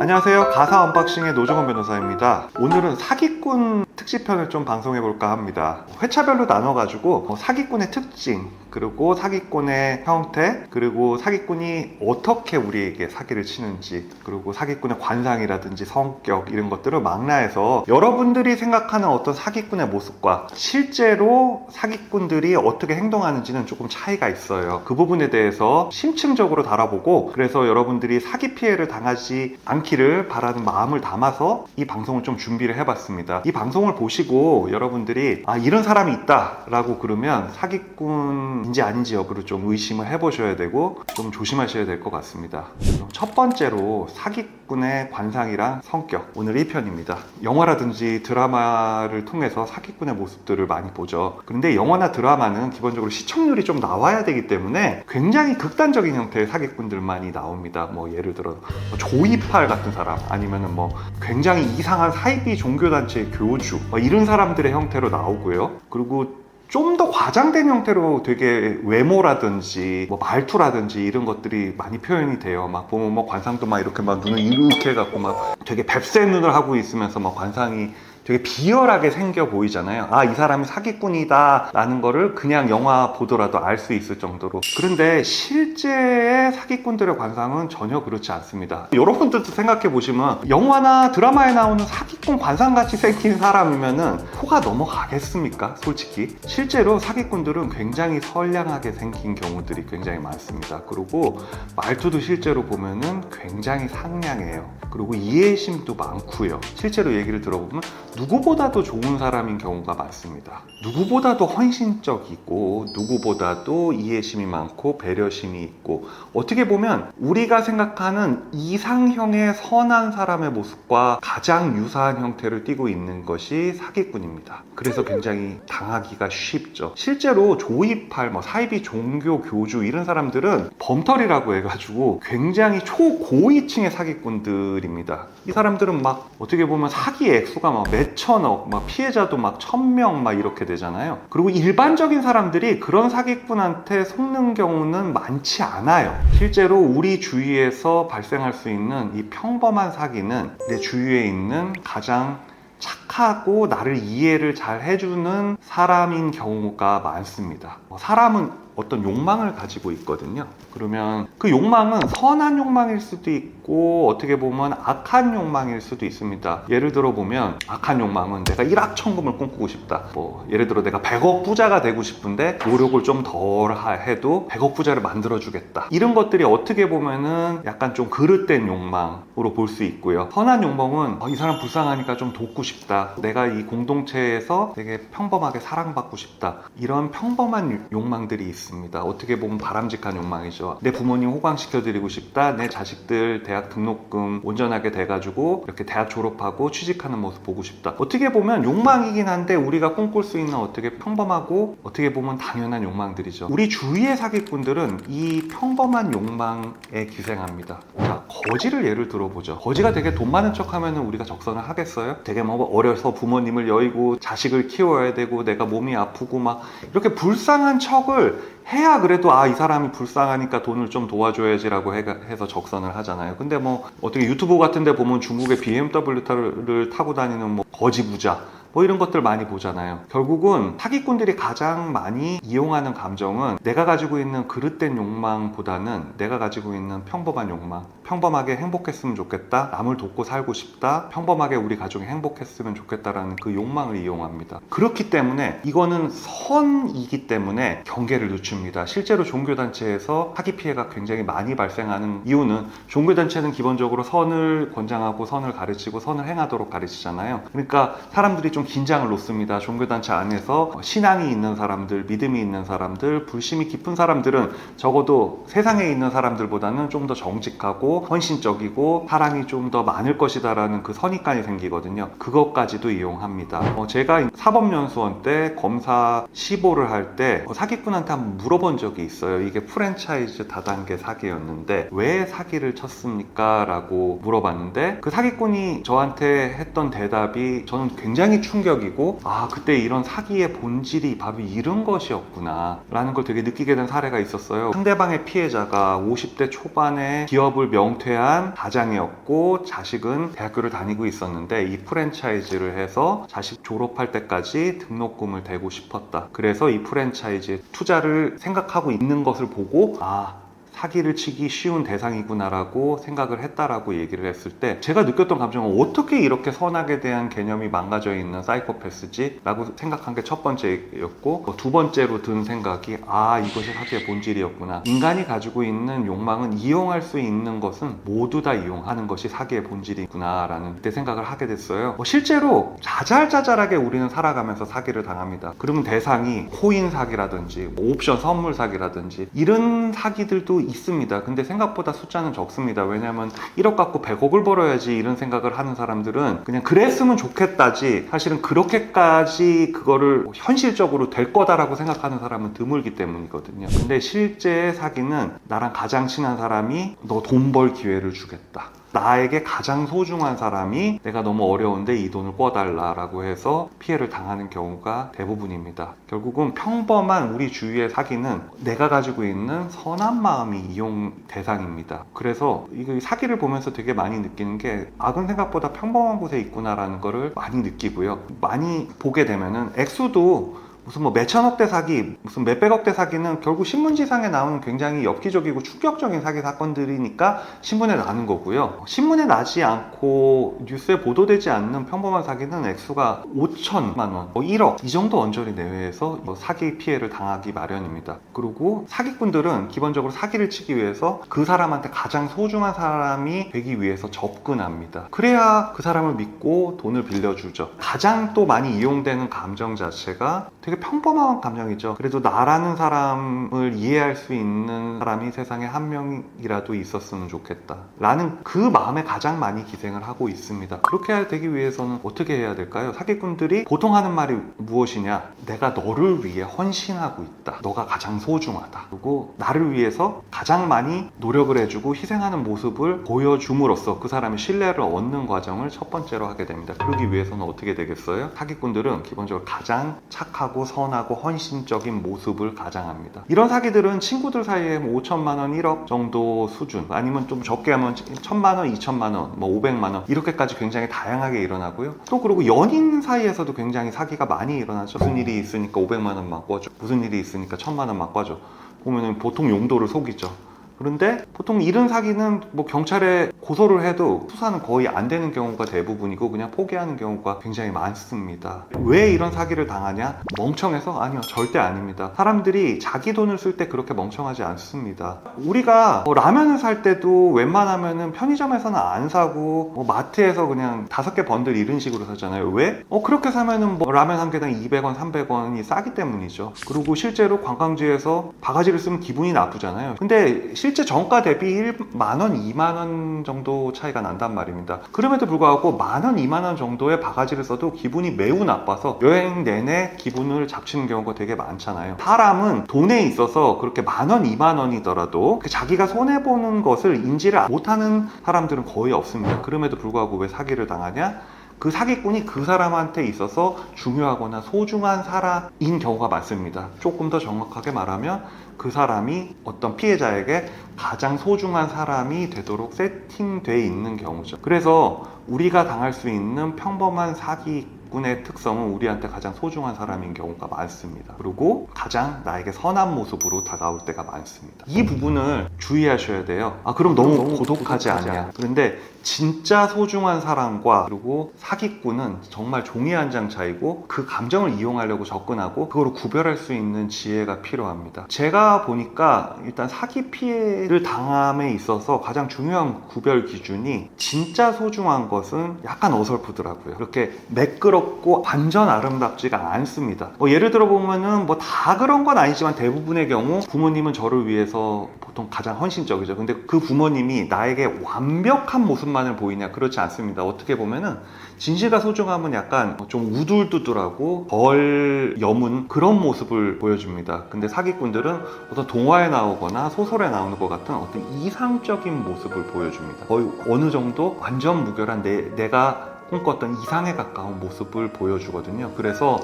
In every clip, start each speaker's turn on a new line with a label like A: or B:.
A: 안녕하세요. 가사 언박싱의 노정원 변호사입니다. 오늘은 사기꾼 특집편을 좀 방송해 볼까 합니다. 회차별로 나눠가지고 뭐 사기꾼의 특징, 그리고 사기꾼의 형태, 그리고 사기꾼이 어떻게 우리에게 사기를 치는지, 그리고 사기꾼의 관상이라든지 성격 이런 것들을 망라해서 여러분들이 생각하는 어떤 사기꾼의 모습과 실제로 사기꾼들이 어떻게 행동하는지는 조금 차이가 있어요. 그 부분에 대해서 심층적으로 다뤄보고 그래서 여러분들이 사기 피해를 당하지 않기를 바라는 마음을 담아서 이 방송을 좀 준비를 해봤습니다. 이 방송을 보시고 여러분들이 아 이런 사람이 있다라고 그러면 사기꾼인지 아닌지 여부를 좀 의심을 해보셔야 되고 좀 조심하셔야 될 것 같습니다. 첫 번째로 사기 꾼의 관상이랑 성격 오늘 1편입니다. 영화라든지 드라마를 통해서 사기꾼의 모습들을 많이 보죠. 그런데 영화나 드라마는 기본적으로 시청률이 좀 나와야 되기 때문에 굉장히 극단적인 형태의 사기꾼들만이 나옵니다. 뭐 예를 들어 뭐 조이팔 같은 사람 아니면은 뭐 굉장히 이상한 사이비 종교단체의 교주 뭐 이런 사람들의 형태로 나오고요. 그리고 좀 더 과장된 형태로 되게 외모라든지 뭐 말투라든지 이런 것들이 많이 표현이 돼요. 막 보면 뭐 관상도 막 이렇게 막 눈을 이렇게 해갖고 막 되게 뱁새 눈을 하고 있으면서 막 관상이 되게 비열하게 생겨 보이잖아요. 아, 이 사람이 사기꾼이다. 라는 거를 그냥 영화 보더라도 알 수 있을 정도로. 그런데 실제의 사기꾼들의 관상은 전혀 그렇지 않습니다. 여러분들도 생각해 보시면 영화나 드라마에 나오는 사기꾼 관상같이 생긴 사람이면은 코가 넘어가겠습니까? 솔직히. 실제로 사기꾼들은 굉장히 선량하게 생긴 경우들이 굉장히 많습니다. 그리고 말투도 실제로 보면은 굉장히 상냥해요. 그리고 이해심도 많고요. 실제로 얘기를 들어보면 누구보다도 좋은 사람인 경우가 많습니다. 누구보다도 헌신적이고 누구보다도 이해심이 많고 배려심이 있고 어떻게 보면 우리가 생각하는 이상형의 선한 사람의 모습과 가장 유사한 형태를 띠고 있는 것이 사기꾼입니다. 그래서 굉장히 당하기가 쉽죠. 실제로 조이팔, 뭐 사이비 종교 교주 이런 사람들은 범털이라고 해가지고 굉장히 초고위층의 사기꾼들입니다. 이 사람들은 막 어떻게 보면 사기 액수가 막 몇 천억, 막 피해자도 막 천명 막 이렇게 되잖아요. 그리고 일반적인 사람들이 그런 사기꾼한테 속는 경우는 많지 않아요. 실제로 우리 주위에서 발생할 수 있는 이 평범한 사기는 내 주위에 있는 가장 착하고 나를 이해를 잘 해주는 사람인 경우가 많습니다. 어, 사람은 어떤 욕망을 가지고 있거든요. 그러면 그 욕망은 선한 욕망일 수도 있고 어떻게 보면 악한 욕망일 수도 있습니다. 예를 들어 보면 악한 욕망은 내가 일확천금을 꿈꾸고 싶다. 뭐 예를 들어 내가 100억 부자가 되고 싶은데 노력을 좀 덜 해도 100억 부자를 만들어 주겠다. 이런 것들이 어떻게 보면은 약간 좀 그릇된 욕망으로 볼 수 있고요. 선한 욕망은 어, 이 사람 불쌍하니까 좀 돕고 싶다. 내가 이 공동체에서 되게 평범하게 사랑받고 싶다. 이런 평범한 욕망들이 있습니다. 어떻게 보면 바람직한 욕망이죠. 내 부모님 호강시켜드리고 싶다. 내 자식들 대학 등록금 온전하게 돼가지고 이렇게 대학 졸업하고 취직하는 모습 보고 싶다. 어떻게 보면 욕망이긴 한데 우리가 꿈꿀 수 있는 어떻게 평범하고 어떻게 보면 당연한 욕망들이죠. 우리 주위의 사기꾼들은 이 평범한 욕망에 기생합니다. 자, 거지를 예를 들어보죠. 거지가 되게 돈 많은 척 하면은 우리가 적선을 하겠어요? 되게 뭐 어려서 부모님을 여의고 자식을 키워야 되고 내가 몸이 아프고 막 이렇게 불쌍한 척을 해야 그래도 아 이 사람이 불쌍하니까 돈을 좀 도와줘야지라고 해, 해서 적선을 하잖아요. 근데 뭐 어떻게 유튜브 같은데 보면 중국의 BMW를 타고 다니는 뭐 거지 부자 뭐 이런 것들 많이 보잖아요. 결국은 사기꾼들이 가장 많이 이용하는 감정은 내가 가지고 있는 그릇된 욕망보다는 내가 가지고 있는 평범한 욕망. 평범하게 행복했으면 좋겠다. 남을 돕고 살고 싶다. 평범하게 우리 가족이 행복했으면 좋겠다라는 그 욕망을 이용합니다. 그렇기 때문에 이거는 선이기 때문에 경계를 늦춥니다. 실제로 종교단체에서 사기 피해가 굉장히 많이 발생하는 이유는 종교단체는 기본적으로 선을 권장하고 선을 가르치고 선을 행하도록 가르치잖아요. 그러니까 사람들이 좀 긴장을 놓습니다. 종교단체 안에서 신앙이 있는 사람들, 믿음이 있는 사람들, 불심이 깊은 사람들은 적어도 세상에 있는 사람들보다는 좀 더 정직하고 헌신적이고 사랑이 좀 더 많을 것이다라는 그 선입관이 생기거든요. 그것까지도 이용합니다. 어, 제가 사법연수원 때 검사 시보를 할 때 사기꾼한테 한번 물어본 적이 있어요. 이게 프랜차이즈 다단계 사기였는데 왜 사기를 쳤습니까? 라고 물어봤는데 그 사기꾼이 저한테 했던 대답이 저는 굉장히 충격이고 아 그때 이런 사기의 본질이 바로 이런 것이었구나 라는 걸 되게 느끼게 된 사례가 있었어요. 상대방의 피해자가 50대 초반에 기업을 명퇴한 가장이었고 자식은 대학교를 다니고 있었는데 이 프랜차이즈를 해서 자식 졸업할 때까지 등록금을 대고 싶었다. 그래서 이 프랜차이즈에 투자를 생각하고 있는 것을 보고 아 사기를 치기 쉬운 대상이구나라고 생각을 했다라고 얘기를 했을 때 제가 느꼈던 감정은 어떻게 이렇게 선악에 대한 개념이 망가져 있는 사이코패스지라고 생각한 게 첫 번째였고 뭐두 번째로 든 생각이 아 이것이 사기의 본질이었구나. 인간이 가지고 있는 욕망은 이용할 수 있는 것은 모두 다 이용하는 것이 사기의 본질이구나라는 그때 생각을 하게 됐어요. 뭐 실제로 자잘자잘하게 우리는 살아가면서 사기를 당합니다. 그러면 대상이 코인 사기라든지 뭐 옵션 선물 사기라든지 이런 사기들도 있습니다. 근데 생각보다 숫자는 적습니다. 왜냐하면 1억 갖고 100억을 벌어야지 이런 생각을 하는 사람들은 그냥 그랬으면 좋겠다지 사실은 그렇게까지 그거를 현실적으로 될 거다라고 생각하는 사람은 드물기 때문이거든요. 근데 실제 사기는 나랑 가장 친한 사람이 너 돈 벌 기회를 주겠다. 나에게 가장 소중한 사람이 내가 너무 어려운데 이 돈을 꿔달라라고 해서 피해를 당하는 경우가 대부분입니다. 결국은 평범한 우리 주위의 사기는 내가 가지고 있는 선한 마음이 이용 대상입니다. 그래서 이거 사기를 보면서 되게 많이 느끼는 게 악은 생각보다 평범한 곳에 있구나라는 거를 많이 느끼고요. 많이 보게 되면은 액수도 무슨 뭐 몇천억대 사기, 무슨 몇백억대 사기는 결국 신문지상에 나오는 굉장히 엽기적이고 충격적인 사기 사건들이니까 신문에 나는 거고요. 신문에 나지 않고 뉴스에 보도되지 않는 평범한 사기는 액수가 5천만 원, 뭐 1억 이 정도 언저리 내외에서 뭐 사기 피해를 당하기 마련입니다. 그리고 사기꾼들은 기본적으로 사기를 치기 위해서 그 사람한테 가장 소중한 사람이 되기 위해서 접근합니다. 그래야 그 사람을 믿고 돈을 빌려주죠. 가장 또 많이 이용되는 감정 자체가 되게 평범한 감정이죠. 그래도 나라는 사람을 이해할 수 있는 사람이 세상에 한 명이라도 있었으면 좋겠다. 라는 그 마음에 가장 많이 기생을 하고 있습니다. 그렇게 되기 위해서는 어떻게 해야 될까요? 사기꾼들이 보통 하는 말이 무엇이냐? 내가 너를 위해 헌신하고 있다. 너가 가장 소중하다. 그리고 나를 위해서 가장 많이 노력을 해주고 희생하는 모습을 보여줌으로써 그 사람의 신뢰를 얻는 과정을 첫 번째로 하게 됩니다. 그러기 위해서는 어떻게 되겠어요? 사기꾼들은 기본적으로 가장 착하고 선하고 헌신적인 모습을 가장합니다. 이런 사기들은 친구들 사이에 뭐 5천만 원, 1억 정도 수준 아니면 좀 적게 하면 1천만 원, 2천만 원, 뭐 500만 원 이렇게까지 굉장히 다양하게 일어나고요. 또 그리고 연인 사이에서도 굉장히 사기가 많이 일어나죠. 무슨 일이 있으니까 500만 원만 꿔줘. 무슨 일이 있으니까 1000만 원만 꿔줘. 보면은 보통 용도를 속이죠. 그런데 보통 이런 사기는 뭐 경찰에 고소를 해도 수사는 거의 안 되는 경우가 대부분이고 그냥 포기하는 경우가 굉장히 많습니다. 왜 이런 사기를 당하냐? 멍청해서? 아니요, 절대 아닙니다. 사람들이 자기 돈을 쓸 때 그렇게 멍청하지 않습니다. 우리가 뭐 라면을 살 때도 웬만하면은 편의점에서는 안 사고 뭐 마트에서 그냥 다섯 개 번들 이런 식으로 사잖아요. 왜? 어 그렇게 사면은 뭐 라면 한 개당 200원, 300원이 싸기 때문이죠. 그리고 실제로 관광지에서 바가지를 쓰면 기분이 나쁘잖아요. 근데 실제 정가 대비 1만 원, 2만 원 정도 차이가 난단 말입니다. 그럼에도 불구하고 만 원, 2만 원 정도의 바가지를 써도 기분이 매우 나빠서 여행 내내 기분을 잡치는 경우가 되게 많잖아요. 사람은 돈에 있어서 그렇게 만 원, 2만 원이더라도 그 자기가 손해 보는 것을 인지를 못하는 사람들은 거의 없습니다. 그럼에도 불구하고 왜 사기를 당하냐? 그 사기꾼이 그 사람한테 있어서 중요하거나 소중한 사람인 경우가 많습니다. 조금 더 정확하게 말하면 그 사람이 어떤 피해자에게 가장 소중한 사람이 되도록 세팅돼 있는 경우죠. 그래서 우리가 당할 수 있는 평범한 사기 군의 특성은 우리한테 가장 소중한 사람인 경우가 많습니다. 그리고 가장 나에게 선한 모습으로 다가올 때가 많습니다. 이 부분을 주의하셔야 돼요. 아, 그럼 너무,
B: 너무
A: 고독하지
B: 고독하지
A: 않냐?
B: 않냐?
A: 그런데 진짜 소중한 사람과 그리고 사기꾼은 정말 종이 한 장 차이고 그 감정을 이용하려고 접근하고 그거를 구별할 수 있는 지혜가 필요합니다. 제가 보니까 일단 사기 피해를 당함에 있어서 가장 중요한 구별 기준이 진짜 소중한 것은 약간 어설프더라고요. 그렇게 매끄 럽고 완전 아름답지가 않습니다. 뭐 예를 들어 보면은 뭐 다 그런 건 아니지만 대부분의 경우 부모님은 저를 위해서 보통 가장 헌신적이죠. 근데 그 부모님이 나에게 완벽한 모습만을 보이냐? 그렇지 않습니다. 어떻게 보면은 진실과 소중함은 약간 좀 우둘두둘하고 덜 여문 그런 모습을 보여줍니다. 근데 사기꾼들은 어떤 동화에 나오거나 소설에 나오는 것 같은 어떤 이상적인 모습을 보여줍니다. 거의 어느 정도 완전 무결한 내, 내가 꿈꿨던 이상에 가까운 모습을 보여주거든요. 그래서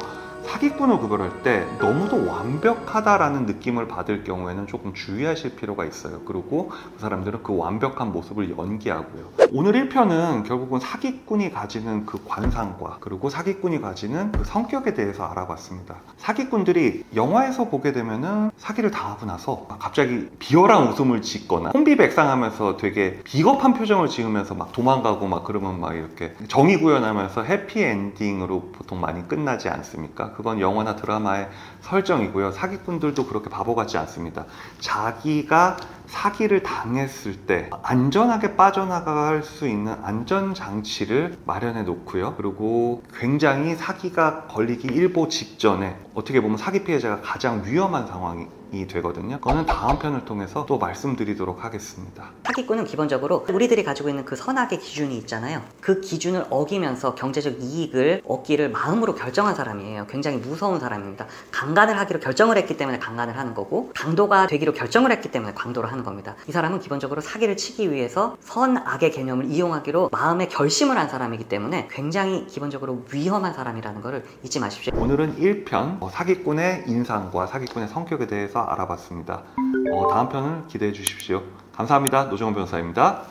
A: 사기꾼을 구별할 때 너무도 완벽하다라는 느낌을 받을 경우에는 조금 주의하실 필요가 있어요. 그리고 그 사람들은 그 완벽한 모습을 연기하고요. 오늘 1편은 결국은 사기꾼이 가지는 그 관상과 그리고 사기꾼이 가지는 그 성격에 대해서 알아봤습니다. 사기꾼들이 영화에서 보게 되면은 사기를 당하고 나서 갑자기 비열한 웃음을 짓거나 혼비백상하면서 되게 비겁한 표정을 지으면서 막 도망가고 막 그러면 막 이렇게 정의 구현하면서 해피엔딩으로 보통 많이 끝나지 않습니까? 그건 영화나 드라마의 설정이고요. 사기꾼들도 그렇게 바보 같지 않습니다. 자기가 사기를 당했을 때 안전하게 빠져나갈 수 있는 안전 장치를 마련해 놓고요. 그리고 굉장히 사기가 걸리기 일보 직전에 어떻게 보면 사기 피해자가 가장 위험한 상황이 되거든요. 그거는 다음 편을 통해서 또 말씀드리도록 하겠습니다.
B: 사기꾼은 기본적으로 우리들이 가지고 있는 그 선악의 기준이 있잖아요. 그 기준을 어기면서 경제적 이익을 얻기를 마음으로 결정한 사람이에요. 굉장히 무서운 사람입니다. 강간을 하기로 결정을 했기 때문에 강간을 하는 거고 강도가 되기로 결정을 했기 때문에 강도를 하는 겁니다. 이 사람은 기본적으로 사기를 치기 위해서 선악의 개념을 이용하기로 마음의 결심을 한 사람이기 때문에 굉장히 기본적으로 위험한 사람이라는 것을 잊지 마십시오.
A: 오늘은 1편 어, 사기꾼의 인상과 사기꾼의 성격에 대해서 알아봤습니다. 어, 다음 편을 기대해 주십시오. 감사합니다. 노정원 변호사입니다.